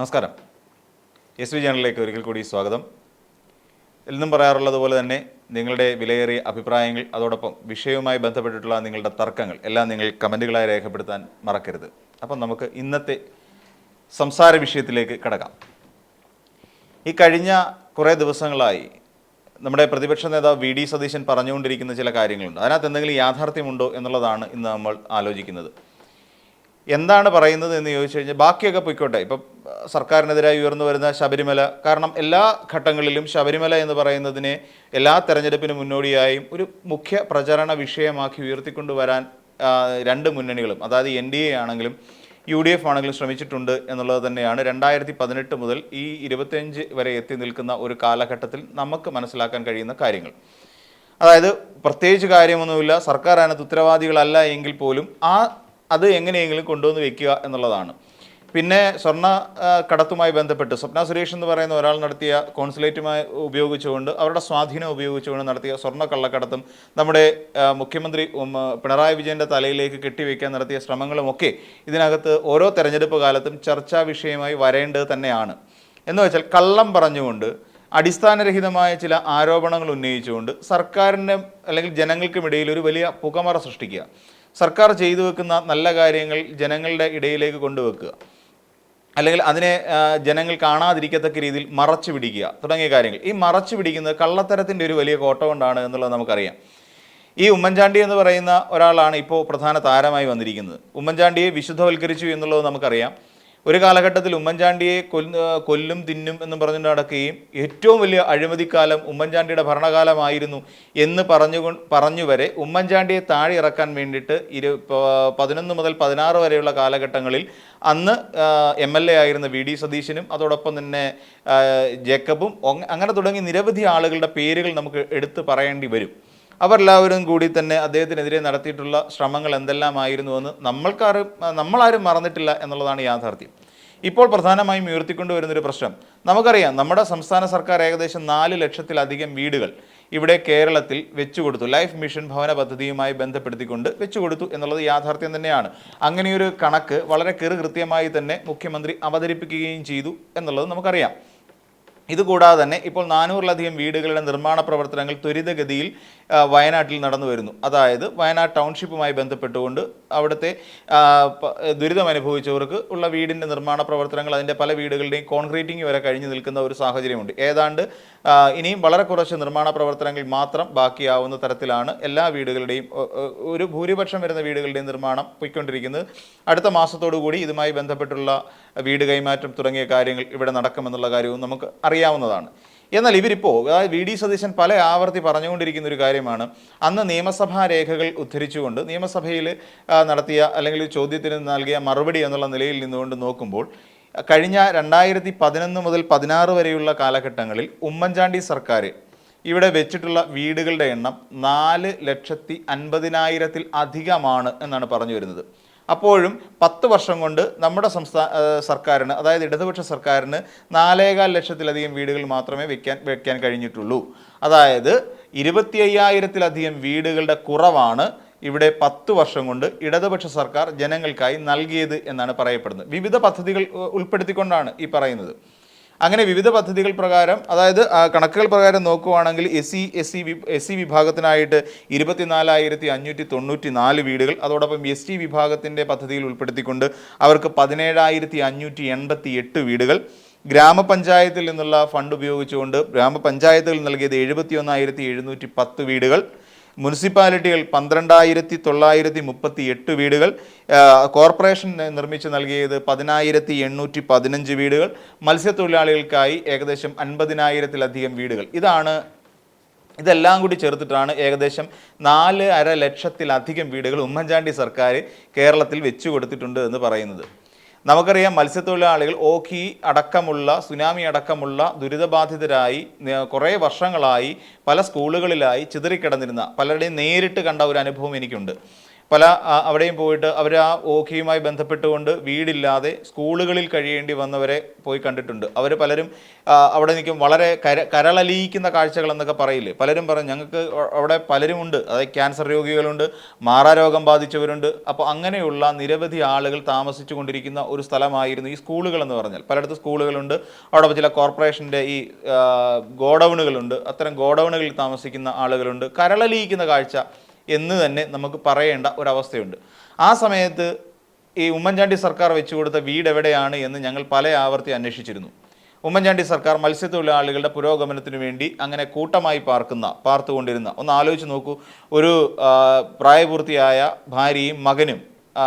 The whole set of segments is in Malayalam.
നമസ്കാരം. എസ് വി ചാനലിലേക്ക് ഒരിക്കൽ കൂടി സ്വാഗതം. എന്നും പറയാറുള്ളത് പോലെ തന്നെ നിങ്ങളുടെ വിലയേറിയ അഭിപ്രായങ്ങൾ അതോടൊപ്പം വിഷയവുമായി ബന്ധപ്പെട്ടിട്ടുള്ള നിങ്ങളുടെ തർക്കങ്ങൾ എല്ലാം നിങ്ങൾ കമന്റുകളായി രേഖപ്പെടുത്താൻ മറക്കരുത്. അപ്പം നമുക്ക് ഇന്നത്തെ സംസാര വിഷയത്തിലേക്ക് കടക്കാം. ഈ കഴിഞ്ഞ കുറേ ദിവസങ്ങളായി നമ്മുടെ പ്രതിപക്ഷ നേതാവ് വി ഡി സതീശൻ പറഞ്ഞുകൊണ്ടിരിക്കുന്ന ചില കാര്യങ്ങളുണ്ട്. അതിനകത്ത് എന്തെങ്കിലും യാഥാർത്ഥ്യമുണ്ടോ എന്നുള്ളതാണ് ഇന്ന് നമ്മൾ ആലോചിക്കുന്നത്. എന്താണ് പറയുന്നത് എന്ന് ചോദിച്ചു കഴിഞ്ഞാൽ ബാക്കിയൊക്കെ പൊയ്ക്കോട്ടെ. ഇപ്പം സർക്കാരിനെതിരായി ഉയർന്നു വരുന്ന ശബരിമല കാരണം എല്ലാ ഘട്ടങ്ങളിലും ശബരിമല എന്ന് പറയുന്നതിനെ എല്ലാ തെരഞ്ഞെടുപ്പിന് മുന്നോടിയായും ഒരു മുഖ്യ പ്രചരണ വിഷയമാക്കി ഉയർത്തിക്കൊണ്ടുവരാൻ വരാൻ രണ്ട് മുന്നണികളും അതായത് എൻ ഡി എ ആണെങ്കിലും യു ഡി എഫ് ആണെങ്കിലും ശ്രമിച്ചിട്ടുണ്ട് എന്നുള്ളത് തന്നെയാണ് രണ്ടായിരത്തി പതിനെട്ട് മുതൽ ഈ ഇരുപത്തിയഞ്ച് വരെ എത്തി നിൽക്കുന്ന ഒരു കാലഘട്ടത്തിൽ നമുക്ക് മനസ്സിലാക്കാൻ കഴിയുന്ന കാര്യങ്ങൾ. അതായത് പ്രത്യേകിച്ച് കാര്യമൊന്നുമില്ല. സർക്കാർ അതിനകത്ത് ഉത്തരവാദികളല്ല എങ്കിൽ പോലും ആ അത് എങ്ങനെയെങ്കിലും കൊണ്ടുവന്ന് വെക്കുക എന്നുള്ളതാണ്. പിന്നെ സ്വർണ കടത്തുമായി ബന്ധപ്പെട്ട് സ്വപ്ന സുരേഷ് എന്ന് പറയുന്ന ഒരാൾ നടത്തിയ കോൺസുലേറ്റുമായി ഉപയോഗിച്ചുകൊണ്ട് അവരുടെ സ്വാധീനം ഉപയോഗിച്ചുകൊണ്ട് നടത്തിയ സ്വർണ കള്ളക്കടത്തും നമ്മുടെ മുഖ്യമന്ത്രി പിണറായി വിജയന്റെ തലയിലേക്ക് കെട്ടിവെക്കാൻ നടത്തിയ ശ്രമങ്ങളുമൊക്കെ ഇതിനകത്ത് ഓരോ തെരഞ്ഞെടുപ്പ് കാലത്തും ചർച്ചാ വിഷയമായി വരേണ്ടത് തന്നെയാണ്. എന്ന് വെച്ചാൽ കള്ളം പറഞ്ഞുകൊണ്ട് അടിസ്ഥാനരഹിതമായ ചില ആരോപണങ്ങൾ ഉന്നയിച്ചുകൊണ്ട് സർക്കാരിന്റെ അല്ലെങ്കിൽ ജനങ്ങൾക്കുമിടയിൽ ഒരു വലിയ പുകമറ സൃഷ്ടിക്കുക. സർക്കാർ ചെയ്തു വെക്കുന്ന നല്ല കാര്യങ്ങൾ ജനങ്ങളുടെ ഇടയിലേക്ക് കൊണ്ടുവെക്കുക. അല്ലെങ്കിൽ അതിനെ ജനങ്ങൾ കാണാതിരിക്കത്തക്ക രീതിയിൽ മറച്ചു പിടിക്കുക തുടങ്ങിയ കാര്യങ്ങൾ. ഈ മറച്ചു പിടിക്കുന്നത് കള്ളത്തരത്തിന്റെ ഒരു വലിയ കോട്ട കൊണ്ടാണ് എന്നുള്ളത് നമുക്കറിയാം. ഈ ഉമ്മൻചാണ്ടി എന്ന് പറയുന്ന ഒരാളാണ് ഇപ്പോൾ പ്രധാന താരമായി വന്നിരിക്കുന്നത്. ഉമ്മൻചാണ്ടിയെ വിശുദ്ധവൽക്കരിച്ചു എന്നുള്ളത് നമുക്കറിയാം. ഒരു കാലഘട്ടത്തിൽ ഉമ്മൻചാണ്ടിയെ കൊല്ല് തിന്നും എന്ന് പറഞ്ഞുകൊണ്ട് നടക്കുകയും ഏറ്റവും വലിയ അഴിമതിക്കാലം ഉമ്മൻചാണ്ടിയുടെ ഭരണകാലമായിരുന്നു എന്ന് പറഞ്ഞു പറഞ്ഞു വരെ ഉമ്മൻചാണ്ടിയെ താഴെ ഇറക്കാൻ വേണ്ടിയിട്ട് ഇരു പതിനൊന്ന് മുതൽ പതിനാറ് വരെയുള്ള കാലഘട്ടങ്ങളിൽ അന്ന് എം എൽ എ ആയിരുന്ന വി ഡി സതീശനും അതോടൊപ്പം തന്നെ ജേക്കബും അങ്ങനെ തുടങ്ങി നിരവധി ആളുകളുടെ പേരുകൾ നമുക്ക് എടുത്തു പറയേണ്ടി വരും. അവരെല്ലാവരും കൂടി തന്നെ അദ്ദേഹത്തിനെതിരെ നടത്തിയിട്ടുള്ള ശ്രമങ്ങൾ എന്തെല്ലാമായിരുന്നുവെന്ന് നമ്മൾക്കാരും നമ്മളാരും മറന്നിട്ടില്ല എന്നുള്ളതാണ് യാഥാർത്ഥ്യം. ഇപ്പോൾ പ്രധാനമായും ഉയർത്തിക്കൊണ്ടുവരുന്നൊരു പ്രശ്നം. നമുക്കറിയാം നമ്മുടെ സംസ്ഥാന സർക്കാർ ഏകദേശം നാല് ലക്ഷത്തിലധികം വീടുകൾ ഇവിടെ കേരളത്തിൽ വെച്ചുകൊടുത്തു. ലൈഫ് മിഷൻ ഭവന പദ്ധതിയുമായി ബന്ധപ്പെടുത്തിക്കൊണ്ട് വെച്ചുകൊടുത്തു എന്നുള്ളത് യാഥാർത്ഥ്യം തന്നെയാണ്. അങ്ങനെയൊരു കണക്ക് വളരെ കൃത്യമായി തന്നെ മുഖ്യമന്ത്രി അവതരിപ്പിക്കുകയും ചെയ്തു എന്നുള്ളത് നമുക്കറിയാം. ഇതുകൂടാതെ തന്നെ ഇപ്പോൾ നാനൂറിലധികം വീടുകളുടെ നിർമ്മാണ പ്രവർത്തനങ്ങൾ ത്വരിതഗതിയിൽ വയനാട്ടിൽ നടന്നു വരുന്നു. അതായത് വയനാട് ടൗൺഷിപ്പുമായി ബന്ധപ്പെട്ടുകൊണ്ട് അവിടുത്തെ ദുരിതം അനുഭവിച്ചവർക്ക് ഉള്ള വീടിന്റെ നിർമ്മാണ പ്രവർത്തനങ്ങൾ അതിന്റെ പല വീടുകളുടെയും കോൺക്രീറ്റിംഗ് വരെ കഴിഞ്ഞു നിൽക്കുന്ന ഒരു സാഹചര്യമുണ്ട്. ഏതാണ്ട് ഇനിയും വളരെ കുറച്ച് നിർമ്മാണ പ്രവർത്തനങ്ങൾ മാത്രം ബാക്കിയാവുന്ന തരത്തിലാണ് എല്ലാ വീടുകളുടെയും ഒരു ഭൂരിപക്ഷം വരുന്ന വീടുകളുടെയും നിർമ്മാണം പോയിക്കൊണ്ടിരിക്കുന്നത്. അടുത്ത കൂടി ഇതുമായി ബന്ധപ്പെട്ടുള്ള വീട് കൈമാറ്റം തുടങ്ങിയ കാര്യങ്ങൾ ഇവിടെ നടക്കുമെന്നുള്ള കാര്യവും നമുക്ക് അറിയാവുന്നതാണ്. എന്നാൽ ഇവരിപ്പോൾ അതായത് വി ഡി സതീശൻ പല ആവർത്തി പറഞ്ഞുകൊണ്ടിരിക്കുന്ന ഒരു കാര്യമാണ്. അന്ന് നിയമസഭാ രേഖകൾ ഉദ്ധരിച്ചുകൊണ്ട് നിയമസഭയിൽ നടത്തിയ അല്ലെങ്കിൽ ചോദ്യത്തിന് നൽകിയ മറുപടി എന്നുള്ള നിലയിൽ നിന്നുകൊണ്ട് നോക്കുമ്പോൾ കഴിഞ്ഞ രണ്ടായിരത്തി പതിനൊന്ന് മുതൽ പതിനാറ് വരെയുള്ള കാലഘട്ടങ്ങളിൽ ഉമ്മൻചാണ്ടി സർക്കാർ ഇവിടെ വെച്ചിട്ടുള്ള വീടുകളുടെ എണ്ണം നാല് ലക്ഷത്തി അൻപതിനായിരത്തിൽ അധികമാണ് എന്നാണ് പറഞ്ഞു വരുന്നത്. അപ്പോഴും പത്ത് വർഷം കൊണ്ട് നമ്മുടെ സംസ്ഥാന സർക്കാരിന് അതായത് ഇടതുപക്ഷ സർക്കാരിന് നാലേകാൽ ലക്ഷത്തിലധികം വീടുകൾ മാത്രമേ വെക്കാൻ വെക്കാൻ കഴിഞ്ഞിട്ടുള്ളൂ. അതായത് ഇരുപത്തി അയ്യായിരത്തിലധികം വീടുകളുടെ കുറവാണ് ഇവിടെ പത്ത് വർഷം കൊണ്ട് ഇടതുപക്ഷ സർക്കാർ ജനങ്ങൾക്കായി നൽകിയത് എന്നാണ് പറയപ്പെടുന്നത്. വിവിധ പദ്ധതികൾ ഉൾപ്പെടുത്തിക്കൊണ്ടാണ് ഈ പറയുന്നത്. അങ്ങനെ വിവിധ പദ്ധതികൾ പ്രകാരം അതായത് കണക്കുകൾ പ്രകാരം നോക്കുവാണെങ്കിൽ S C S C S C വിഭാഗത്തിനായിട്ട് ഇരുപത്തിനാലായിരത്തി അഞ്ഞൂറ്റി തൊണ്ണൂറ്റി നാല് വീടുകൾ അതോടൊപ്പം എസ് ടി വിഭാഗത്തിന്റെ പദ്ധതിയിൽ ഉൾപ്പെടുത്തിക്കൊണ്ട് അവർക്ക് പതിനേഴായിരത്തി അഞ്ഞൂറ്റി എൺപത്തി എട്ട് വീടുകൾ. ഗ്രാമപഞ്ചായത്തിൽ നിന്നുള്ള ഫണ്ട് ഉപയോഗിച്ചുകൊണ്ട് ഗ്രാമപഞ്ചായത്തുകൾ നൽകിയത് എഴുപത്തി ഒന്നായിരത്തി എഴുന്നൂറ്റി പത്ത് വീടുകൾ. മുനിസിപ്പാലിറ്റികൾ പന്ത്രണ്ടായിരത്തി തൊള്ളായിരത്തി മുപ്പത്തി എട്ട് വീടുകൾ കോർപ്പറേഷൻ നിർമ്മിച്ച് നൽകിയത് പതിനായിരത്തി എണ്ണൂറ്റി പതിനഞ്ച് വീടുകൾ മത്സ്യത്തൊഴിലാളികൾക്കായി ഏകദേശം അൻപതിനായിരത്തിലധികം വീടുകൾ. ഇതാണ് ഇതെല്ലാം കൂടി ചേർത്തിട്ടാണ് ഏകദേശം നാല് അര ലക്ഷത്തിലധികം വീടുകൾ ഉമ്മൻചാണ്ടി സർക്കാർ കേരളത്തിൽ വെച്ചു കൊടുത്തിട്ടുണ്ട് എന്ന് പറയുന്നത്. നമുക്കറിയാം മത്സ്യത്തൊഴിലാളികൾ ഓഖി അടക്കമുള്ള സുനാമി അടക്കമുള്ള ദുരിതബാധിതരായി കുറേ വർഷങ്ങളായി പല സ്കൂളുകളിലായി ചിതറിക്കിടന്നിരുന്ന പലരുടെയും നേരിട്ട് കണ്ട ഒരു അനുഭവം എനിക്കുണ്ട്. പല അവിടെയും പോയിട്ട് അവർ ആ ഓഖിയുമായി ബന്ധപ്പെട്ടുകൊണ്ട് വീടില്ലാതെ സ്കൂളുകളിൽ കഴിയേണ്ടി വന്നവരെ പോയി കണ്ടിട്ടുണ്ട്. അവർ പലരും അവിടെ നിൽക്കും വളരെ കര കരളലിയിക്കുന്ന കാഴ്ചകൾ എന്നൊക്കെ പറയില്ലേ? പലരും പറഞ്ഞു ഞങ്ങൾക്ക് അവിടെ പലരുമുണ്ട് അതായത് ക്യാൻസർ രോഗികളുണ്ട് മാറാരോഗം ബാധിച്ചവരുണ്ട്. അപ്പോൾ അങ്ങനെയുള്ള നിരവധി ആളുകൾ താമസിച്ചു കൊണ്ടിരിക്കുന്ന ഒരു സ്ഥലമായിരുന്നു ഈ സ്കൂളുകൾ എന്ന് പറഞ്ഞാൽ. പലയിടത്ത് സ്കൂളുകളുണ്ട്. അവിടെ ചില കോർപ്പറേഷന്റെ ഈ ഗോഡൗണുകളുണ്ട്. അത്തരം ഗോഡൗണുകളിൽ താമസിക്കുന്ന ആളുകളുണ്ട്. കരളലിയിക്കുന്ന കാഴ്ച എന്ന് തന്നെ നമുക്ക് പറയേണ്ട ഒരവസ്ഥയുണ്ട്. ആ സമയത്ത് ഈ ഉമ്മൻചാണ്ടി സർക്കാർ വെച്ചു കൊടുത്ത വീട് എവിടെയാണ് എന്ന് ഞങ്ങൾ പല ആവർത്തി അന്വേഷിച്ചിരുന്നു. ഉമ്മൻചാണ്ടി സർക്കാർ മത്സ്യത്തൊഴിലാളികളുടെ പുരോഗമനത്തിന് വേണ്ടി അങ്ങനെ കൂട്ടമായി പാർക്കുന്ന പാർത്തുകൊണ്ടിരുന്ന ഒന്ന് ആലോചിച്ച് നോക്കൂ. ഒരു പ്രായപൂർത്തിയായ ഭാര്യയും മകനും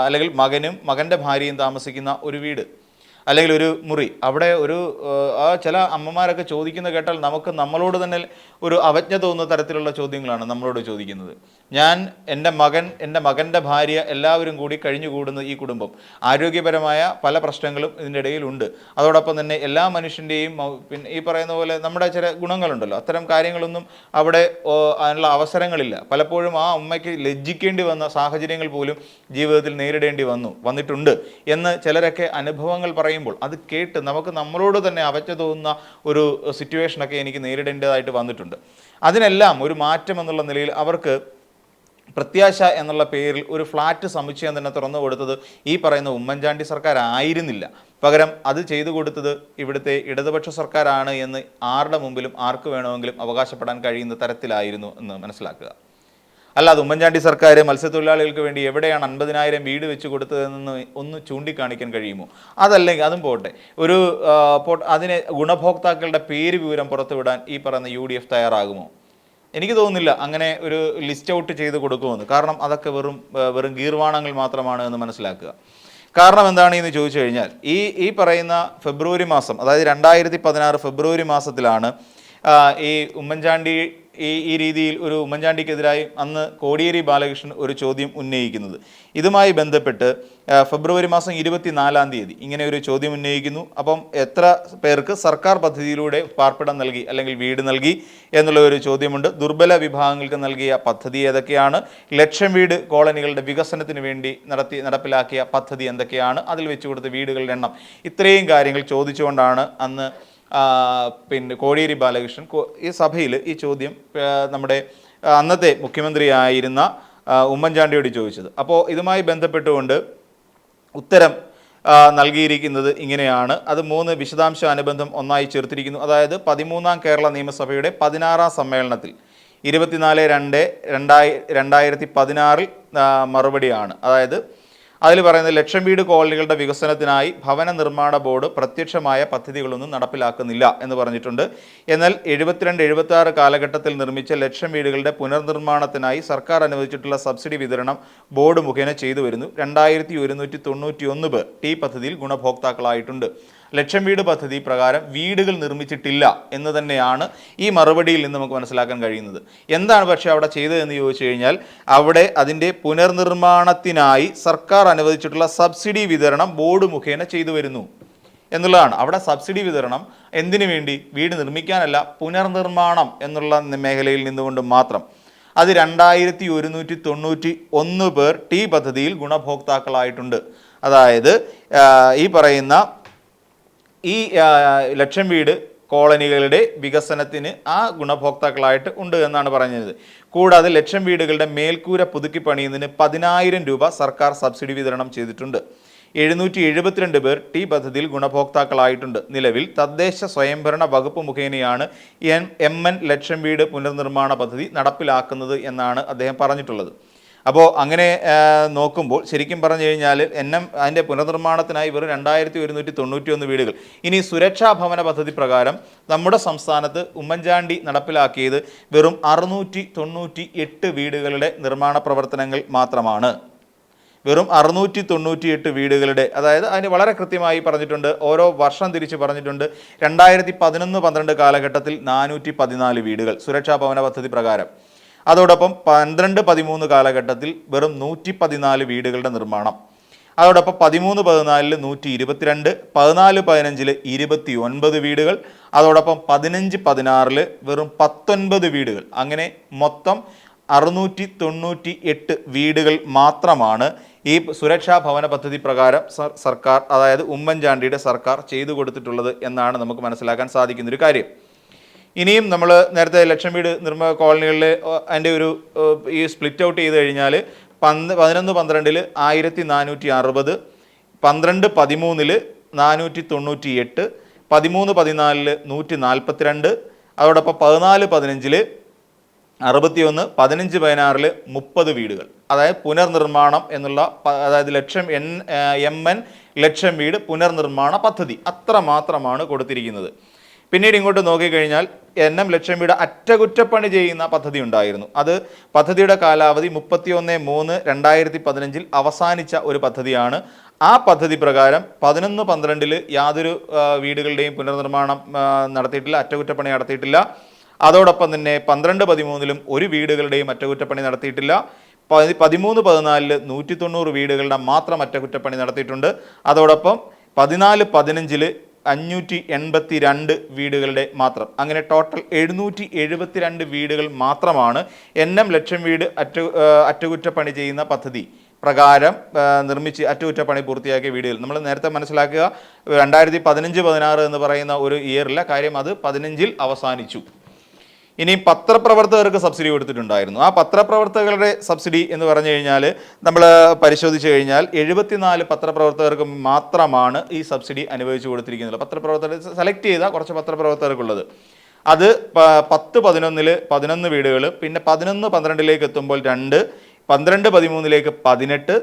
അല്ലെങ്കിൽ മകനും മകന്റെ ഭാര്യയും താമസിക്കുന്ന ഒരു വീട് അല്ലെങ്കിൽ ഒരു മുറി. അവിടെ ഒരു ആ ചില അമ്മമാരൊക്കെ ചോദിക്കുന്ന കേട്ടാൽ നമുക്ക് നമ്മളോട് തന്നെ ഒരു അവജ്ഞ തോന്നുന്ന തരത്തിലുള്ള ചോദ്യങ്ങളാണ് നമ്മളോട് ചോദിക്കുന്നത്. ഞാൻ എന്റെ മകൻ എന്റെ മകന്റെ ഭാര്യ എല്ലാവരും കൂടി കഴിഞ്ഞുകൂടുന്ന ഈ കുടുംബം. ആരോഗ്യപരമായ പല പ്രശ്നങ്ങളും ഇതിന്റെ ഇടയിലുണ്ട്. അതോടൊപ്പം തന്നെ എല്ലാ മനുഷ്യന്റെയും പിന്നെ ഈ പറയുന്ന പോലെ നമ്മുടെ ചില ഗുണങ്ങളുണ്ടല്ലോ. അത്തരം കാര്യങ്ങളൊന്നും അവിടെ അതിനുള്ള അവസരങ്ങളില്ല. പലപ്പോഴും ആ അമ്മയ്ക്ക് ലജ്ജിക്കേണ്ടി വന്ന സാഹചര്യങ്ങൾ പോലും ജീവിതത്തിൽ നേരിടേണ്ടി വന്നു വന്നിട്ടുണ്ട് എന്ന് ചിലരൊക്കെ അനുഭവങ്ങൾ പറയുമ്പോൾ അത് കേട്ട് നമുക്ക് നമ്മളോട് തന്നെ അവച്ച തോന്നുന്ന ഒരു സിറ്റുവേഷനൊക്കെ എനിക്ക് നേരിടേണ്ടതായിട്ട് വന്നിട്ടുണ്ട്. അതിനെല്ലാം ഒരു മാറ്റം എന്നുള്ള നിലയിൽ അവർക്ക് പ്രത്യാശ എന്നുള്ള പേരിൽ ഒരു ഫ്ലാറ്റ് സമുച്ചയം തന്നെ തുറന്നു കൊടുത്തത് ഈ പറയുന്ന ഉമ്മൻചാണ്ടി സർക്കാർ ആയിരുന്നില്ല പകരം അത് ചെയ്തു കൊടുത്തത് ഇവിടുത്തെ ഇടതുപക്ഷ സർക്കാരാണ് എന്ന് ആരുടെ മുമ്പിലും ആർക്ക് വേണമെങ്കിലും അവകാശപ്പെടാൻ കഴിയുന്ന തരത്തിലായിരുന്നു എന്ന് മനസ്സിലാക്കുക. അല്ലാതെ ഉമ്മൻചാണ്ടി സർക്കാർ മത്സ്യത്തൊഴിലാളികൾക്ക് വേണ്ടി എവിടെയാണ് അൻപതിനായിരം വീട് വെച്ച് കൊടുത്തതെന്ന് ഒന്ന് ചൂണ്ടിക്കാണിക്കാൻ കഴിയുമോ? അതല്ലെങ്കിൽ അതും പോട്ടെ. ഒരു അതിനെ ഗുണഭോക്താക്കളുടെ പേര് വിവരം പുറത്തുവിടാൻ ഈ പറയുന്ന യു തയ്യാറാകുമോ? എനിക്ക് തോന്നുന്നില്ല അങ്ങനെ ഒരു ലിസ്റ്റ് ഔട്ട് ചെയ്ത് കൊടുക്കുമെന്ന്. കാരണം അതൊക്കെ വെറും വെറും ഗീർവാണങ്ങൾ മാത്രമാണ് എന്ന് മനസ്സിലാക്കുക. കാരണം എന്താണ് എന്ന് ചോദിച്ചു കഴിഞ്ഞാൽ ഈ ഈ പറയുന്ന ഫെബ്രുവരി മാസം അതായത് രണ്ടായിരത്തി പതിനാറ് ഫെബ്രുവരി മാസത്തിലാണ് ഈ ഉമ്മൻചാണ്ടി ഈ ഈ രീതിയിൽ ഒരു ഉമ്മൻചാണ്ടിക്കെതിരായി അന്ന് കോടിയേരി ബാലകൃഷ്ണൻ ഒരു ചോദ്യം ഉന്നയിക്കുന്നത്. ഇതുമായി ബന്ധപ്പെട്ട് ഫെബ്രുവരി മാസം ഇരുപത്തിനാലാം തീയതി ഇങ്ങനെ ഒരു ചോദ്യം ഉന്നയിക്കുന്നു. അപ്പം എത്ര പേർക്ക് സർക്കാർ പദ്ധതിയിലൂടെ പാർപ്പിടം നൽകി അല്ലെങ്കിൽ വീട് നൽകി എന്നുള്ള ഒരു ചോദ്യമുണ്ട്. ദുർബല വിഭാഗങ്ങൾക്ക് നൽകിയ പദ്ധതി ഏതൊക്കെയാണ്? ലക്ഷം വീട് കോളനികളുടെ വികസനത്തിന് വേണ്ടി നടത്തി നടപ്പിലാക്കിയ പദ്ധതി എന്തൊക്കെയാണ്? അതിൽ വെച്ചു കൊടുത്ത വീടുകളുടെ എണ്ണം. ഇത്രയും കാര്യങ്ങൾ ചോദിച്ചുകൊണ്ടാണ് അന്ന് പിന്നെ കോടിയേരി ബാലകൃഷ്ണൻ ഈ സഭയിൽ ഈ ചോദ്യം നമ്മുടെ അന്നത്തെ മുഖ്യമന്ത്രിയായിരുന്ന ഉമ്മൻചാണ്ടിയോട് ചോദിച്ചത്. അപ്പോൾ ഇതുമായി ബന്ധപ്പെട്ടുകൊണ്ട് ഉത്തരം നൽകിയിരിക്കുന്നത് ഇങ്ങനെയാണ്. അത് മൂന്ന് വിശദാംശ അനുബന്ധം ഒന്നായി ചേർത്തിരിക്കുന്നു. അതായത് പതിമൂന്നാം കേരള നിയമസഭയുടെ പതിനാറാം സമ്മേളനത്തിൽ ഇരുപത്തിനാല് രണ്ട് രണ്ടായി രണ്ടായിരത്തി പതിനാറിൽ മറുപടിയാണ്. അതായത് അതിൽ പറയുന്നത് ലക്ഷം വീട് കോളനികളുടെ വികസനത്തിനായി ഭവന നിർമ്മാണ ബോർഡ് പ്രത്യക്ഷമായ പദ്ധതികളൊന്നും നടപ്പിലാക്കുന്നില്ല എന്ന് പറഞ്ഞിട്ടുണ്ട്. എന്നാൽ എഴുപത്തിരണ്ട് എഴുപത്തി ആറ് കാലഘട്ടത്തിൽ നിർമ്മിച്ച ലക്ഷം വീടുകളുടെ പുനർനിർമ്മാണത്തിനായി സർക്കാർ അനുവദിച്ചിട്ടുള്ള സബ്സിഡി വിതരണം ബോർഡ് മുഖേന ചെയ്തു വരുന്നു. രണ്ടായിരത്തി ഒരുന്നൂറ്റി തൊണ്ണൂറ്റി ഒന്ന് പേർ ടി പദ്ധതിയിൽ ഗുണഭോക്താക്കളായിട്ടുണ്ട്. ലക്ഷം വീട് പദ്ധതി പ്രകാരം വീടുകൾ നിർമ്മിച്ചിട്ടില്ല എന്ന് തന്നെയാണ് ഈ മറുപടിയിൽ നിന്ന് നമുക്ക് മനസ്സിലാക്കാൻ കഴിയുന്നത്. എന്താണ് പക്ഷേ അവിടെ ചെയ്തതെന്ന് ചോദിച്ചു കഴിഞ്ഞാൽ അവിടെ അതിന്റെ പുനർനിർമ്മാണത്തിനായി സർക്കാർ അനുവദിച്ചിട്ടുള്ള സബ്സിഡി വിതരണം ബോർഡ് മുഖേന ചെയ്തു വരുന്നു എന്നുള്ളതാണ്. അവിടെ സബ്സിഡി വിതരണം എന്തിനു വേണ്ടി? വീട് നിർമ്മിക്കാനല്ല പുനർനിർമ്മാണം എന്നുള്ള മേഖലയിൽ നിന്നുകൊണ്ട് മാത്രം. അത് രണ്ടായിരത്തി ഒരുന്നൂറ്റി തൊണ്ണൂറ്റി ഒന്ന് പേർ ടി പദ്ധതിയിൽ ഗുണഭോക്താക്കളായിട്ടുണ്ട്. അതായത് ഈ പറയുന്ന ഈ ലക്ഷം വീട് കോളനികളുടെ വികസനത്തിന് ആ ഗുണഭോക്താക്കളായിട്ട് ഉണ്ട് എന്നാണ് പറഞ്ഞത് കൂടാതെ ലക്ഷം വീടുകളുടെ മേൽക്കൂര പുതുക്കി പണിയുന്നതിന് പതിനായിരം രൂപ സർക്കാർ സബ്സിഡി വിതരണം ചെയ്തിട്ടുണ്ട്. എഴുന്നൂറ്റി എഴുപത്തിരണ്ട് പേർ ടി പദ്ധതിയിൽ ഗുണഭോക്താക്കളായിട്ടുണ്ട്. നിലവിൽ തദ്ദേശ സ്വയംഭരണ വകുപ്പ് മുഖേനയാണ് എൻ എം എൻ ലക്ഷം വീട് പുനർനിർമ്മാണ പദ്ധതി നടപ്പിലാക്കുന്നത് എന്നാണ് അദ്ദേഹം പറഞ്ഞിട്ടുള്ളത്. അപ്പോൾ അങ്ങനെ നോക്കുമ്പോൾ ശരിക്കും പറഞ്ഞു കഴിഞ്ഞാൽ എൻ എം അതിന്റെ പുനർനിർമ്മാണത്തിനായി വെറും രണ്ടായിരത്തി ഒരുന്നൂറ്റി തൊണ്ണൂറ്റി ഒന്ന് വീടുകൾ. ഇനി സുരക്ഷാ ഭവന പദ്ധതി പ്രകാരം നമ്മുടെ സംസ്ഥാനത്ത് ഉമ്മൻചാണ്ടി നടപ്പിലാക്കിയത് വെറും അറുന്നൂറ്റി തൊണ്ണൂറ്റി എട്ട് വീടുകളുടെ നിർമ്മാണ പ്രവർത്തനങ്ങൾ മാത്രമാണ്. വെറും അറുന്നൂറ്റി തൊണ്ണൂറ്റി എട്ട് വീടുകളുടെ അതായത് അതിന് വളരെ കൃത്യമായി പറഞ്ഞിട്ടുണ്ട് ഓരോ വർഷം തിരിച്ച് പറഞ്ഞിട്ടുണ്ട് രണ്ടായിരത്തി പതിനൊന്ന് പന്ത്രണ്ട് കാലഘട്ടത്തിൽ നാനൂറ്റി പതിനാല് വീടുകൾ സുരക്ഷാ ഭവന പദ്ധതി പ്രകാരം. അതോടൊപ്പം പന്ത്രണ്ട് പതിമൂന്ന് കാലഘട്ടത്തിൽ വെറും നൂറ്റി പതിനാല് വീടുകളുടെ നിർമ്മാണം. അതോടൊപ്പം പതിമൂന്ന് പതിനാലിൽ നൂറ്റി ഇരുപത്തിരണ്ട് പതിനാല് പതിനഞ്ചിൽ ഇരുപത്തി ഒൻപത് വീടുകൾ അതോടൊപ്പം പതിനഞ്ച് പതിനാറിൽ വെറും പത്തൊൻപത് വീടുകൾ. അങ്ങനെ മൊത്തം അറുന്നൂറ്റി തൊണ്ണൂറ്റി എട്ട് വീടുകൾ മാത്രമാണ് ഈ സുരക്ഷാ ഭവന പദ്ധതി പ്രകാരം സർ- സർക്കാർ അതായത് ഉമ്മൻചാണ്ടിയുടെ സർക്കാർ ചെയ്തു കൊടുത്തിട്ടുള്ളത് എന്നാണ് നമുക്ക് മനസ്സിലാക്കാൻ സാധിക്കുന്നൊരു കാര്യം. ഇനിയും നമ്മൾ നേരത്തെ ലക്ഷം വീട് നിർമ്മ കോളനികളിൽ അതിന്റെ ഒരു ഈ സ്പ്ലിറ്റ് ഔട്ട് ചെയ്ത് കഴിഞ്ഞാൽ പന്ത് പതിനൊന്ന് പന്ത്രണ്ടിൽ ആയിരത്തി നാനൂറ്റി അറുപത് പന്ത്രണ്ട് പതിമൂന്നിൽ നാനൂറ്റി തൊണ്ണൂറ്റി എട്ട് പതിമൂന്ന് പതിനാലിൽ നൂറ്റി നാൽപ്പത്തിരണ്ട് അതോടൊപ്പം പതിനാല് പതിനഞ്ചിൽ അറുപത്തിയൊന്ന് പതിനഞ്ച് പതിനാറിൽ മുപ്പത് വീടുകൾ. അതായത് പുനർനിർമ്മാണം എന്നുള്ള അതായത് ലക്ഷം എൻ എം എൻ ലക്ഷം വീട് പുനർനിർമ്മാണ പദ്ധതി. അത്ര മാത്രമാണ് കൊടുത്തിരിക്കുന്നത്. പിന്നീട് ഇങ്ങോട്ട് നോക്കിക്കഴിഞ്ഞാൽ എൻ എം ലക്ഷം വീട് അറ്റകുറ്റപ്പണി ചെയ്യുന്ന പദ്ധതി ഉണ്ടായിരുന്നു. അത് പദ്ധതിയുടെ കാലാവധി മുപ്പത്തിയൊന്ന് മൂന്ന് രണ്ടായിരത്തി പതിനഞ്ചിൽ അവസാനിച്ച ഒരു പദ്ധതിയാണ്. ആ പദ്ധതി പ്രകാരം പതിനൊന്ന് പന്ത്രണ്ടിൽ യാതൊരു വീടുകളുടെയും പുനർനിർമ്മാണം നടത്തിയിട്ടില്ല അറ്റകുറ്റപ്പണി നടത്തിയിട്ടില്ല. അതോടൊപ്പം തന്നെ പന്ത്രണ്ട് പതിമൂന്നിലും ഒരു വീടുകളുടെയും അറ്റകുറ്റപ്പണി നടത്തിയിട്ടില്ല. പതി- പതിമൂന്ന് പതിനാലിൽ നൂറ്റി തൊണ്ണൂറ് വീടുകളുടെ മാത്രം അറ്റകുറ്റപ്പണി നടത്തിയിട്ടുണ്ട്. അതോടൊപ്പം പതിനാല് പതിനഞ്ചിൽ അഞ്ഞൂറ്റി എൺപത്തി രണ്ട് വീടുകളുടെ മാത്രം. അങ്ങനെ ടോട്ടൽ എഴുന്നൂറ്റി എഴുപത്തിരണ്ട് വീടുകൾ മാത്രമാണ് എൻ എം ലക്ഷം വീട് അറ്റ അറ്റകുറ്റപ്പണി ചെയ്യുന്ന പദ്ധതി പ്രകാരം നിർമ്മിച്ച് അറ്റകുറ്റപ്പണി പൂർത്തിയാക്കിയ വീടുകൾ. നമ്മൾ നേരത്തെ മനസ്സിലാക്കുക രണ്ടായിരത്തി പതിനഞ്ച് പതിനാറ് എന്ന് പറയുന്ന ഒരു ഇയറിലെ കാര്യം അത് പതിനഞ്ചിൽ അവസാനിച്ചു. ഇനി പത്രപ്രവർത്തകർക്ക് സബ്സിഡി കൊടുത്തിട്ടുണ്ടായിരുന്നു. ആ പത്രപ്രവർത്തകരുടെ സബ്സിഡി എന്ന് പറഞ്ഞു കഴിഞ്ഞാൽ നമ്മൾ പരിശോധിച്ച് കഴിഞ്ഞാൽ എഴുപത്തിനാല് പത്രപ്രവർത്തകർക്ക് മാത്രമാണ് ഈ സബ്സിഡി അനുവദിച്ചു കൊടുത്തിരിക്കുന്നത്. പത്രപ്രവർത്തകർ സെലക്ട് ചെയ്ത കുറച്ച് പത്രപ്രവർത്തകർക്കുള്ളത്. അത് പത്ത് പതിനൊന്നിൽ പതിനൊന്ന് വീടുകൾ പിന്നെ പതിനൊന്ന് പന്ത്രണ്ടിലേക്ക് എത്തുമ്പോൾ രണ്ട് പന്ത്രണ്ട് പതിമൂന്നിലേക്ക് പതിനെട്ട്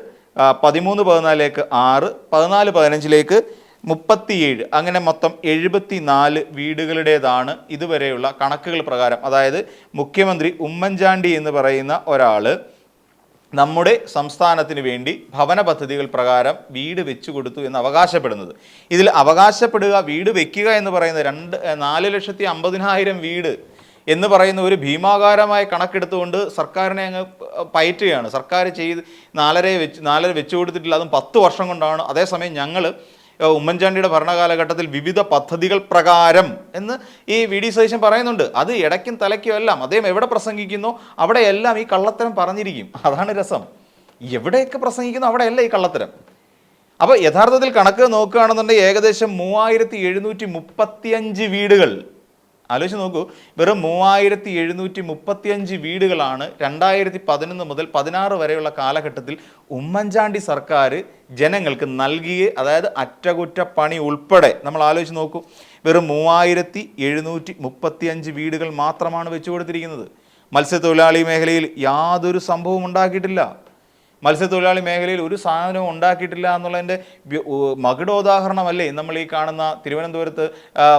പതിമൂന്ന് പതിനാലിലേക്ക് ആറ് പതിനാല് പതിനഞ്ചിലേക്ക് മുപ്പത്തിയേഴ് അങ്ങനെ മൊത്തം എഴുപത്തി നാല് വീടുകളുടേതാണ് ഇതുവരെയുള്ള കണക്കുകൾ പ്രകാരം. അതായത് മുഖ്യമന്ത്രി ഉമ്മൻചാണ്ടി എന്ന് പറയുന്ന ഒരാൾ നമ്മുടെ സംസ്ഥാനത്തിന് വേണ്ടി ഭവന പദ്ധതികൾ പ്രകാരം വീട് വെച്ചു കൊടുത്തു എന്ന് അവകാശപ്പെടുന്നത്. ഇതിൽ അവകാശപ്പെടുക വീട് വെക്കുക എന്ന് പറയുന്ന രണ്ട് നാല് ലക്ഷത്തി അമ്പതിനായിരം വീട് എന്ന് പറയുന്ന ഒരു ഭീമാകാരമായ കണക്കെടുത്തുകൊണ്ട് സർക്കാരിനെ അങ്ങ് പയറ്റുകയാണ്. സർക്കാർ ചെയ്ത് നാലര വെച്ച് നാലര വെച്ചു കൊടുത്തിട്ടില്ല അതും പത്ത് വർഷം കൊണ്ടാണ്. അതേസമയം ഞങ്ങൾ ഉമ്മൻചാണ്ടിയുടെ ഭരണകാലഘട്ടത്തിൽ വിവിധ പദ്ധതികൾ പ്രകാരം എന്ന് ഈ വി ഡി സതീശൻ പറയുന്നുണ്ട്. അത് ഇടയ്ക്കും തലയ്ക്കും എല്ലാം അദ്ദേഹം എവിടെ പ്രസംഗിക്കുന്നോ അവിടെയെല്ലാം ഈ കള്ളത്തരം പറഞ്ഞിരിക്കും. അതാണ് രസം. എവിടെയൊക്കെ പ്രസംഗിക്കുന്നു അവിടെയല്ല ഈ കള്ളത്തരം. അപ്പോൾ യഥാർത്ഥത്തിൽ കണക്ക് നോക്കുകയാണെന്നുണ്ടെങ്കിൽ ഏകദേശം മൂവായിരത്തി എഴുന്നൂറ്റി മുപ്പത്തിയഞ്ച് വീടുകൾ ആലോചിച്ച് നോക്കൂ വെറും മൂവായിരത്തി എഴുന്നൂറ്റി മുപ്പത്തിയഞ്ച് വീടുകളാണ് രണ്ടായിരത്തി പതിനൊന്ന് മുതൽ പതിനാറ് വരെയുള്ള കാലഘട്ടത്തിൽ ഉമ്മൻചാണ്ടി സർക്കാർ ജനങ്ങൾക്ക് നൽകിയ അതായത് അറ്റകുറ്റപ്പണി ഉൾപ്പെടെ നമ്മൾ ആലോചിച്ച് നോക്കൂ വെറും മൂവായിരത്തി എഴുന്നൂറ്റി മുപ്പത്തിയഞ്ച് വീടുകൾ മാത്രമാണ് വെച്ചു കൊടുത്തിരിക്കുന്നത് മത്സ്യത്തൊഴിലാളി മേഖലയിൽ യാതൊരു സംഭവവും ഉണ്ടാക്കിയിട്ടില്ല. മത്സ്യത്തൊഴിലാളി മേഖലയിൽ ഒരു സാധനവും ഉണ്ടാക്കിയിട്ടില്ല എന്നുള്ളതിന്റെ മകുടോദാഹരണമല്ലേ? നമ്മൾ ഈ കാണുന്ന തിരുവനന്തപുരത്ത്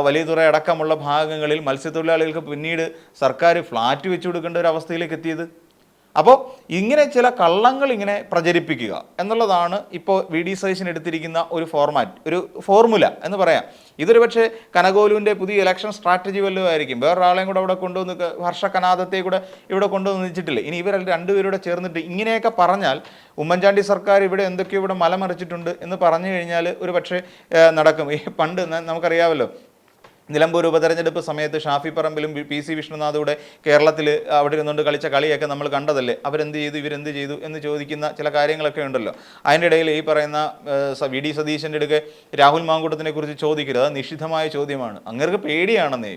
വലിയ വലിയതുറ അടക്കമുള്ള ഭാഗങ്ങളിൽ മത്സ്യത്തൊഴിലാളികൾക്ക് പിന്നീട് സർക്കാർ ഫ്ലാറ്റ് വെച്ചു കൊടുക്കേണ്ട ഒരു അവസ്ഥയിലേക്ക് എത്തിയത്. അപ്പോൾ ഇങ്ങനെ ചില കള്ളങ്ങൾ ഇങ്ങനെ പ്രചരിപ്പിക്കുക എന്നുള്ളതാണ് ഇപ്പോൾ വി ഡി സതീശൻ എടുത്തിരിക്കുന്ന ഒരു ഫോർമാറ്റ് ഒരു ഫോർമുല എന്ന് പറയാം. ഇതൊരു പക്ഷേ കനകോലുവിന്റെ പുതിയ ഇലക്ഷൻ സ്ട്രാറ്റജി വല്ലതും ആയിരിക്കും. വേറൊരാളെയും കൂടെ അവിടെ കൊണ്ടുവന്ന് ഹർഷകനാഥത്തെ കൂടെ ഇവിടെ കൊണ്ടുവന്ന് വെച്ചിട്ടില്ല ഇനി ഇവരെ രണ്ടുപേരൂടെ ചേർന്നിട്ട് ഇങ്ങനെയൊക്കെ പറഞ്ഞാൽ ഉമ്മൻചാണ്ടി സർക്കാർ ഇവിടെ എന്തൊക്കെയോ ഇവിടെ മലമറിച്ചിട്ടുണ്ട് എന്ന് പറഞ്ഞു കഴിഞ്ഞാൽ ഒരു പക്ഷേ നടക്കും. പണ്ട് നമുക്കറിയാമല്ലോ നിലമ്പൂർ ഉപതെരഞ്ഞെടുപ്പ് സമയത്ത് ഷാഫി പറമ്പിലും പി സി വിഷ്ണുനാഥൂടെ കേരളത്തിൽ അവിടെ ഇരുന്നുകൊണ്ട് കളിച്ച കളിയൊക്കെ നമ്മൾ കണ്ടതല്ലേ? അവരെന്ത് ചെയ്തു ഇവരെന്ത് ചെയ്തു എന്ന് ചോദിക്കുന്ന ചില കാര്യങ്ങളൊക്കെ ഉണ്ടല്ലോ. അതിന്റെ ഇടയിൽ ഈ പറയുന്ന വി. ഡി. സതീശന്റെ അടുക്കെ രാഹുൽ മാങ്കൂട്ടത്തിനെ കുറിച്ച് ചോദിക്കരുത്. അത് നിഷിദ്ധമായ ചോദ്യമാണ്. അങ്ങർക്ക് പേടിയാണെന്നേ.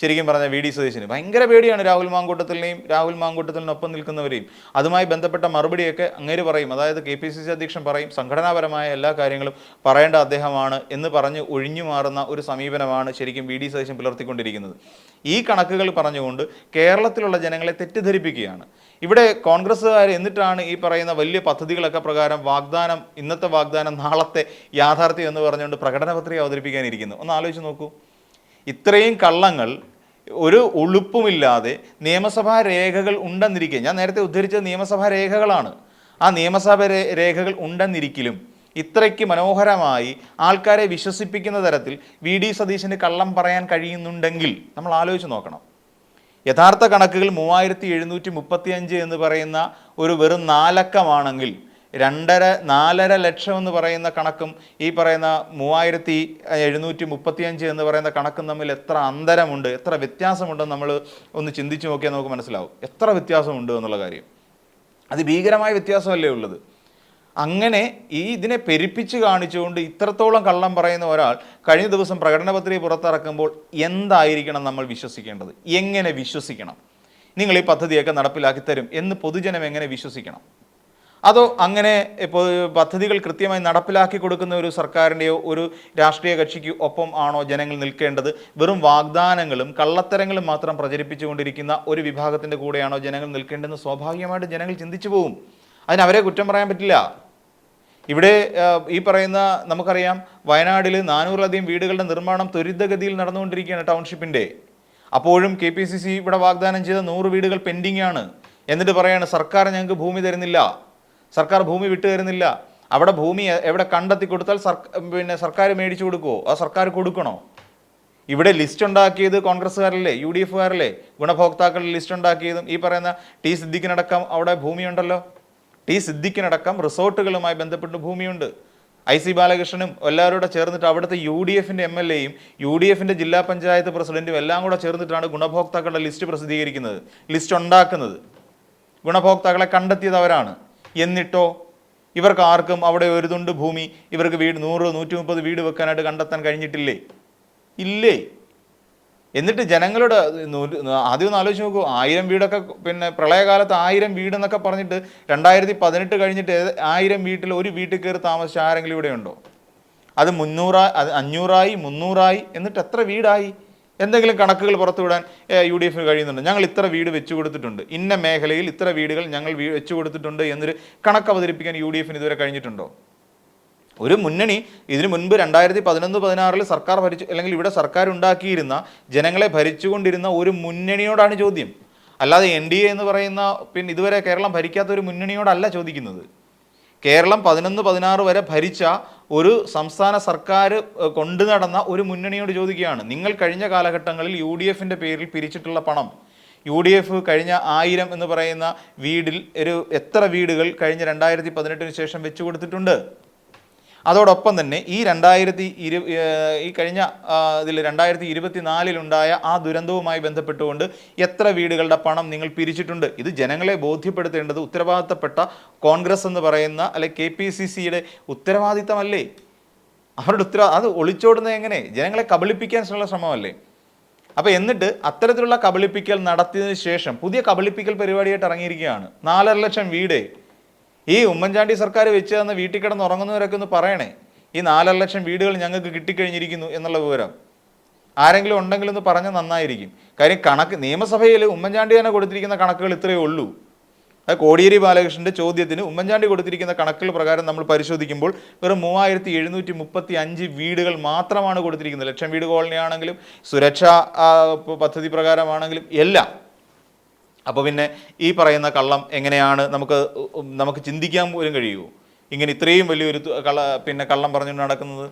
ശരിക്കും പറഞ്ഞ വി ഡി സതീശന് ഭയങ്കര പേടിയാണ് രാഹുൽ മാങ്കൂട്ടത്തിനെയും രാഹുൽ മാങ്കൂട്ടത്തിനൊപ്പം നിൽക്കുന്നവരെയും. അതുമായി ബന്ധപ്പെട്ട മറുപടിയൊക്കെ അങ്ങേര് പറയും. അതായത് കെ പി സി സി അധ്യക്ഷൻ പറയും സംഘടനാപരമായ എല്ലാ കാര്യങ്ങളും പറയേണ്ട അദ്ദേഹമാണ് എന്ന് പറഞ്ഞ് ഒഴിഞ്ഞു മാറുന്ന ഒരു സമീപനമാണ് ശരിക്കും വി ഡി സതീശൻ പുലർത്തിക്കൊണ്ടിരിക്കുന്നത്. ഈ കണക്കുകൾ പറഞ്ഞുകൊണ്ട് കേരളത്തിലുള്ള ജനങ്ങളെ തെറ്റിദ്ധരിപ്പിക്കുകയാണ്. ഇവിടെ കോൺഗ്രസ്സുകാർ എന്നിട്ടാണ് ഈ പറയുന്ന വലിയ പദ്ധതികളൊക്കെ പ്രകാരം വാഗ്ദാനം ഇന്നത്തെ വാഗ്ദാനം നാളത്തെ യാഥാർത്ഥ്യം എന്ന് പറഞ്ഞുകൊണ്ട് പ്രകടന പത്രിക അവതരിപ്പിക്കാനിരിക്കുന്നു. ഒന്ന് ആലോചിച്ച് നോക്കൂ. ഇത്രയും കള്ളങ്ങൾ ഒരു ഉളുപ്പുമില്ലാതെ നിയമസഭാ രേഖകൾ ഉണ്ടെന്നിരിക്കെ ഞാൻ നേരത്തെ ഉദ്ധരിച്ചത് നിയമസഭാ രേഖകളാണ്. ആ നിയമസഭാ രേഖകൾ ഉണ്ടെന്നിരിക്കലും ഇത്രയ്ക്ക് മനോഹരമായി ആൾക്കാരെ വിശ്വസിപ്പിക്കുന്ന തരത്തിൽ വി. ഡി. സതീശന് കള്ളം പറയാൻ കഴിയുന്നുണ്ടെങ്കിൽ നമ്മൾ ആലോചിച്ച് നോക്കണം. യഥാർത്ഥ കണക്കുകൾ മൂവായിരത്തി എഴുന്നൂറ്റി മുപ്പത്തി അഞ്ച് എന്ന് പറയുന്ന ഒരു വെറും നാലക്കമാണെങ്കിൽ രണ്ടര നാലര ലക്ഷം എന്ന് പറയുന്ന കണക്കും ഈ പറയുന്ന മൂവായിരത്തി എഴുന്നൂറ്റി മുപ്പത്തിയഞ്ച് എന്ന് പറയുന്ന കണക്കും തമ്മിൽ എത്ര അന്തരമുണ്ട് എത്ര വ്യത്യാസമുണ്ടെന്ന് നമ്മൾ ഒന്ന് ചിന്തിച്ചു നോക്കിയാൽ നമുക്ക് മനസ്സിലാവും. എത്ര വ്യത്യാസമുണ്ട് എന്നുള്ള കാര്യം. അത് ഭീകരമായ വ്യത്യാസമല്ലേ ഉള്ളത്? അങ്ങനെ ഈ ഇതിനെ പെരുപ്പിച്ച് കാണിച്ചുകൊണ്ട് ഇത്രത്തോളം കള്ളം പറയുന്ന ഒരാൾ കഴിഞ്ഞ ദിവസം പ്രകടന പത്രിക പുറത്തിറക്കുമ്പോൾ എന്തായിരിക്കണം നമ്മൾ വിശ്വസിക്കേണ്ടത്? എങ്ങനെ വിശ്വസിക്കണം? നിങ്ങൾ ഈ പദ്ധതിയൊക്കെ നടപ്പിലാക്കി തരും എന്ന് പൊതുജനം എങ്ങനെ വിശ്വസിക്കണം? അതോ അങ്ങനെ ഇപ്പോൾ പദ്ധതികൾ കൃത്യമായി നടപ്പിലാക്കി കൊടുക്കുന്ന ഒരു സർക്കാരിന്റെയോ ഒരു രാഷ്ട്രീയ കക്ഷിക്ക് ഒപ്പം ആണോ ജനങ്ങൾ നിൽക്കേണ്ടത്? വെറും വാഗ്ദാനങ്ങളും കള്ളത്തരങ്ങളും മാത്രം പ്രചരിപ്പിച്ചുകൊണ്ടിരിക്കുന്ന ഒരു വിഭാഗത്തിന്റെ കൂടെയാണോ ജനങ്ങൾ നിൽക്കേണ്ടതെന്ന് സ്വാഭാവികമായിട്ട് ജനങ്ങൾ ചിന്തിച്ചു പോകും അതിനവരെ കുറ്റം പറയാൻ പറ്റില്ല. ഇവിടെ ഈ പറയുന്ന നമുക്കറിയാം വയനാടിൽ നാനൂറിലധികം വീടുകളുടെ നിർമ്മാണം ത്വരിതഗതിയിൽ നടന്നുകൊണ്ടിരിക്കുകയാണ് ടൗൺഷിപ്പിന്റെ. അപ്പോഴും കെ പി സി സി ഇവിടെ വാഗ്ദാനം ചെയ്ത നൂറ് വീടുകൾ പെൻഡിംഗ് ആണ് എന്നിട്ട് പറയാണ് സർക്കാർ ഞങ്ങൾക്ക് ഭൂമി തരുന്നില്ല. സർക്കാർ ഭൂമി വിട്ടു തരുന്നില്ല. അവിടെ ഭൂമി എവിടെ കണ്ടെത്തി കൊടുത്താൽ പിന്നെ സർക്കാർ മേടിച്ചു കൊടുക്കുമോ ആ സർക്കാർ കൊടുക്കണോ? ഇവിടെ ലിസ്റ്റ് ഉണ്ടാക്കിയത് കോൺഗ്രസ്സുകാരല്ലേ യു ഡി എഫുകാരല്ലേ ഗുണഭോക്താക്കളുടെ ലിസ്റ്റ് ഉണ്ടാക്കിയതും ഈ പറയുന്ന ടി സിദ്ദിഖിനടക്കം അവിടെ ഭൂമിയുണ്ടല്ലോ. ടി സിദ്ദിഖിനടക്കം റിസോർട്ടുകളുമായി ബന്ധപ്പെട്ട് ഭൂമിയുണ്ട്. ഐ സി ബാലകൃഷ്ണനും എല്ലാവരും ചേർന്നിട്ട് അവിടുത്തെ യു ഡി എഫിന്റെ എം എൽ എയും യു ഡി എഫിന്റെ ജില്ലാ പഞ്ചായത്ത് പ്രസിഡന്റും എല്ലാം കൂടെ ചേർന്നിട്ടാണ് ഗുണഭോക്താക്കളുടെ ലിസ്റ്റ് പ്രസിദ്ധീകരിക്കുന്നത് ലിസ്റ്റ് ഉണ്ടാക്കുന്നത്. ഗുണഭോക്താക്കളെ കണ്ടെത്തിയത് അവരാണ്. എന്നിട്ടോ? ഇവർക്ക് ആർക്കും അവിടെ ഒരു തുണ്ട് ഭൂമി ഇവർക്ക് വീട് നൂറ് നൂറ്റി മുപ്പത് വീട് വെക്കാനായിട്ട് കണ്ടെത്താൻ കഴിഞ്ഞിട്ടില്ലേ? ഇല്ലേ? എന്നിട്ട് ജനങ്ങളുടെ ആദ്യം ഒന്ന് ആലോചിച്ച് നോക്കൂ. ആയിരം വീടൊക്കെ പിന്നെ പ്രളയകാലത്ത് ആയിരം വീടെന്നൊക്കെ പറഞ്ഞിട്ട് രണ്ടായിരത്തി പതിനെട്ട് കഴിഞ്ഞിട്ട് ആയിരം വീട്ടിൽ ഒരു വീട്ടിൽ കയറി താമസിച്ച ആരെങ്കിലും ഇവിടെ ഉണ്ടോ അത് മുന്നൂറായി അത് അഞ്ഞൂറായി മുന്നൂറായി എന്നിട്ട് എത്ര വീടായി? എന്തെങ്കിലും കണക്കുകൾ പുറത്തുവിടാൻ യു ഡി എഫിന് കഴിയുന്നുണ്ട്. ഞങ്ങൾ ഇത്ര വീട് വെച്ചു കൊടുത്തിട്ടുണ്ട്. ഇന്ന മേഖലയിൽ ഇത്ര വീടുകൾ ഞങ്ങൾ വെച്ചു കൊടുത്തിട്ടുണ്ട് എന്നൊരു കണക്ക് അവതരിപ്പിക്കാൻ യു ഡി എഫിന് ഇതുവരെ കഴിഞ്ഞിട്ടുണ്ടോ? ഒരു മുന്നണി ഇതിനു മുൻപ് രണ്ടായിരത്തി പതിനൊന്ന് പതിനാറിൽ സർക്കാർ ഭരിച്ചു അല്ലെങ്കിൽ ഇവിടെ സർക്കാർ ഉണ്ടാക്കിയിരുന്ന ജനങ്ങളെ ഭരിച്ചുകൊണ്ടിരുന്ന ഒരു മുന്നണിയോടാണ് ചോദ്യം. അല്ലാതെ എൻ ഡി എ എന്ന് പറയുന്ന പിന്നെ ഇതുവരെ കേരളം ഭരിക്കാത്ത ഒരു മുന്നണിയോടല്ല ചോദിക്കുന്നത്. കേരളം പതിനൊന്ന് പതിനാറ് വരെ ഭരിച്ച ഒരു സംസ്ഥാന സർക്കാർ കൊണ്ടു നടന്ന ഒരു മുന്നണിയോട് ചോദിക്കുകയാണ്. നിങ്ങൾ കഴിഞ്ഞ കാലഘട്ടങ്ങളിൽ യു ഡി എഫിന്റെ പേരിൽ പിരിച്ചിട്ടുള്ള പണം യു ഡി എഫ് കഴിഞ്ഞ ആയിരം എന്ന് പറയുന്ന വീടിൽ ഒരു എത്ര വീടുകൾ കഴിഞ്ഞ രണ്ടായിരത്തി പതിനെട്ടിന് ശേഷം വെച്ചു കൊടുത്തിട്ടുണ്ട്? അതോടൊപ്പം തന്നെ ഈ രണ്ടായിരത്തി ഇരു ഈ കഴിഞ്ഞ ഇതിൽ രണ്ടായിരത്തി ഇരുപത്തി നാലിലുണ്ടായ ആ ദുരന്തവുമായി ബന്ധപ്പെട്ടുകൊണ്ട് എത്ര വീടുകളുടെ പണം നിങ്ങൾ പിരിച്ചിട്ടുണ്ട്? ഇത് ജനങ്ങളെ ബോധ്യപ്പെടുത്തേണ്ടത് ഉത്തരവാദിത്തപ്പെട്ട കോൺഗ്രസ് എന്ന് പറയുന്ന അല്ലെ കെ പി സി സിയുടെ ഉത്തരവാദിത്തമല്ലേ? അവരുടെ ഉത്തരവാ അത് ഒളിച്ചോടുന്നത് എങ്ങനെ? ജനങ്ങളെ കബളിപ്പിക്കാനുള്ള ശ്രമമല്ലേ? അപ്പോൾ എന്നിട്ട് അത്തരത്തിലുള്ള കബളിപ്പിക്കൽ നടത്തിയതിനു ശേഷം പുതിയ കബളിപ്പിക്കൽ പരിപാടിയായിട്ട് ഇറങ്ങിയിരിക്കുകയാണ്. നാലര ലക്ഷം വീട്. ഈ ഉമ്മൻചാണ്ടി സർക്കാർ വെച്ച് തന്ന വീട്ടിൽ കിടന്ന് ഉറങ്ങുന്നവരൊക്കെ ഒന്ന് പറയണേ ഈ നാലര ലക്ഷം വീടുകൾ ഞങ്ങൾക്ക് കിട്ടിക്കഴിഞ്ഞിരിക്കുന്നു എന്നുള്ള വിവരം. ആരെങ്കിലും ഉണ്ടെങ്കിൽ ഒന്ന് പറഞ്ഞാൽ നന്നായിരിക്കും. കാര്യം കണക്ക് നിയമസഭയിൽ ഉമ്മൻചാണ്ടി തന്നെ കൊടുത്തിരിക്കുന്ന കണക്കുകൾ ഇത്രയേ ഉള്ളൂ. അത് കോടിയേരി ബാലകൃഷ്ണന്റെ ചോദ്യത്തിന് ഉമ്മൻചാണ്ടി കൊടുത്തിരിക്കുന്ന കണക്കുകൾ പ്രകാരം നമ്മൾ പരിശോധിക്കുമ്പോൾ വെറും മൂവായിരത്തി എഴുന്നൂറ്റി മുപ്പത്തി അഞ്ച് വീടുകൾ മാത്രമാണ് കൊടുത്തിരിക്കുന്നത്. ലക്ഷം വീട് കോളനി ആണെങ്കിലും സുരക്ഷാ പദ്ധതി പ്രകാരമാണെങ്കിലും എല്ലാം അപ്പോൾ പിന്നെ ഈ പറയുന്ന കള്ളം എങ്ങനെയാണ് നമുക്ക് നമുക്ക് ചിന്തിക്കാൻ പോലും കഴിയുമോ? ഇങ്ങനെ ഇത്രയും വലിയൊരു കള്ള പിന്നെ കള്ളം പറഞ്ഞുകൊണ്ട് നടക്കുന്നത്?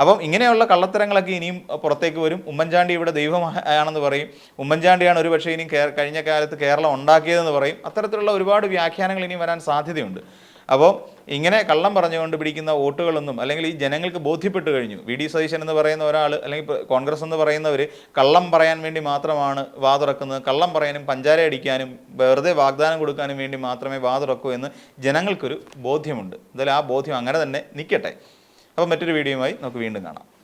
അപ്പം ഇങ്ങനെയുള്ള കള്ളത്തരങ്ങളൊക്കെ ഇനിയും പുറത്തേക്ക് വരും. ഉമ്മൻചാണ്ടി ഇവിടെ ദൈവമാണെന്ന് പറയും. ഉമ്മൻചാണ്ടിയാണ് ഒരു പക്ഷേ ഇനിയും കഴിഞ്ഞ കാലത്ത് കേരളം ഉണ്ടാക്കിയതെന്ന് പറയും. അത്തരത്തിലുള്ള ഒരുപാട് വ്യാഖ്യാനങ്ങൾ ഇനിയും വരാൻ സാധ്യതയുണ്ട്. അപ്പോൾ ഇങ്ങനെ കള്ളം പറഞ്ഞുകൊണ്ട് പിടിക്കുന്ന വോട്ടുകളൊന്നും അല്ലെങ്കിൽ ഈ ജനങ്ങൾക്ക് ബോധ്യപ്പെട്ട് കഴിഞ്ഞു. വി. ഡി. സതീശൻ എന്ന് പറയുന്ന ഒരാൾ അല്ലെങ്കിൽ കോൺഗ്രസ് എന്ന് പറയുന്നവർ കള്ളം പറയാൻ വേണ്ടി മാത്രമാണ് വാതുറക്കുന്നത്. കള്ളം പറയാനും പഞ്ചാര അടിക്കാനും വെറുതെ വാഗ്ദാനം കൊടുക്കാനും വേണ്ടി മാത്രമേ വാതുറക്കൂ എന്ന് ജനങ്ങൾക്കൊരു ബോധ്യമുണ്ട്. എന്തായാലും ആ ബോധ്യം അങ്ങനെ തന്നെ നിൽക്കട്ടെ. അപ്പോൾ മറ്റൊരു വീഡിയോയുമായി നമുക്ക് വീണ്ടും കാണാം.